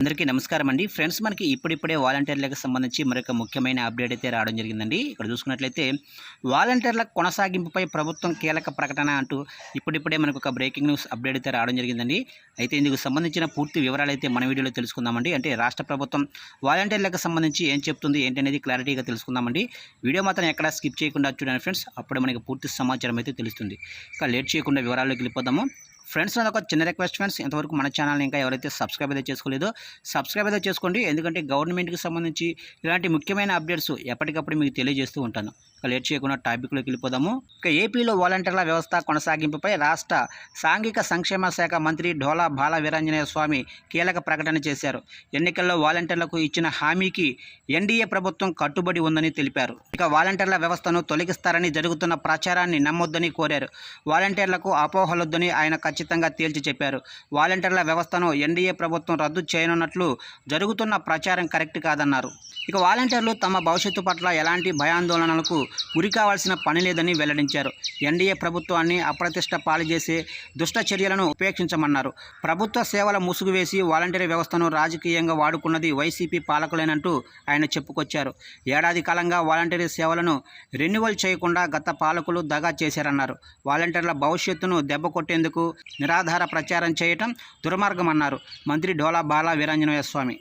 అందరికీ నమస్కారం అండి. ఫ్రెండ్స్ మనకి ఇప్పుడిప్పుడే వాలంటీర్లకు సంబంధించి మరొక ముఖ్యమైన అప్డేట్ అయితే రావడం జరిగిందండి. ఇక్కడ చూసుకున్నట్లయితే వాలంటీర్ల కొనసాగింపుపై ప్రభుత్వం కీలక ప్రకటన అంటూ ఇప్పుడిప్పుడే మనకు ఒక బ్రేకింగ్ న్యూస్ అప్డేట్ అయితే రావడం జరిగిందండి. అయితే ఇందుకు సంబంధించిన పూర్తి వివరాలు అయితే మన వీడియోలో తెలుసుకుందామండి. అంటే రాష్ట్ర ప్రభుత్వం వాలంటీర్లకు సంబంధించి ఏం చెప్తుంది ఏంటి అనేది క్లారిటీగా తెలుసుకుందామండి. వీడియో మాత్రం ఎక్కడ స్కిప్ చేయకుండా చూడండి ఫ్రెండ్స్. అప్పుడు మనకి పూర్తి సమాచారం అయితే తెలుస్తుంది. ఇక లేట్ చేయకుండా వివరాల్లోకి వెళ్ళిపోదాము. ఫ్రెండ్స్ నాది ఒక చిన్న రిక్వెస్ట్ ఫ్రెండ్స్. ఇంతవరకు మన ఛానల్ ఇంకా ఎవరైతే సబ్స్క్రైబ్ అయితే చేసుకోలేదో సబ్స్క్రైబ్ అయితే చేసుకోండి. ఎందుకంటే గవర్నమెంట్కి సంబంధించి ఇలాంటి ముఖ్యమైన అప్డేట్స్ ఎప్పటికప్పుడు మీకు తెలియజేస్తూ ఉంటాను. లేట్ చేయకుండా టాపిక్లోకి వెళ్ళిపోదాము. ఇక ఏపీలో వాలంటీర్ల వ్యవస్థ కొనసాగింపుపై రాష్ట్ర సాంఘిక సంక్షేమ శాఖ మంత్రి ఢోలా బాల వీరాంజనేయ స్వామి కీలక ప్రకటన చేశారు. ఎన్నికల్లో వాలంటీర్లకు ఇచ్చిన హామీకి ఎన్డీఏ ప్రభుత్వం కట్టుబడి ఉందని తెలిపారు. ఇక వాలంటీర్ల వ్యవస్థను తొలగిస్తారని జరుగుతున్న ప్రచారాన్ని నమ్మొద్దని కోరారు. వాలంటీర్లకు అపోహలొద్దని ఆయన ఖచ్చితంగా తేల్చి చెప్పారు. వాలంటీర్ల వ్యవస్థను ఎన్డీఏ ప్రభుత్వం రద్దు చేయనున్నట్లు జరుగుతున్న ప్రచారం కరెక్ట్ కాదన్నారు. ఇక వాలంటీర్లు తమ భవిష్యత్తు పట్ల ఎలాంటి భయాందోళనలకు గురి కావాల్సిన పని లేదని వెల్లడించారు. ఎన్డీఏ ప్రభుత్వాన్ని అప్రతిష్ట పాలుచేసే దుష్ట చర్యలను ఉపేక్షించమన్నారు. ప్రభుత్వ సేవల ముసుగు వేసి వాలంటీర్ వ్యవస్థను రాజకీయంగా వాడుకున్నది వైసీపీ పాలకులేనంటూ ఆయన చెప్పుకొచ్చారు. ఏడాది కాలంగా వాలంటీర్ సేవలను రెన్యువల్ చేయకుండా గత పాలకులు దగా చేశారన్నారు. వాలంటీర్ల భవిష్యత్తును దెబ్బ కొట్టేందుకు నిరాధార ప్రచారం చేయటం దుర్మార్గమన్నారు. మంత్రి డోలా బాల వీరాంజనేయ స్వామి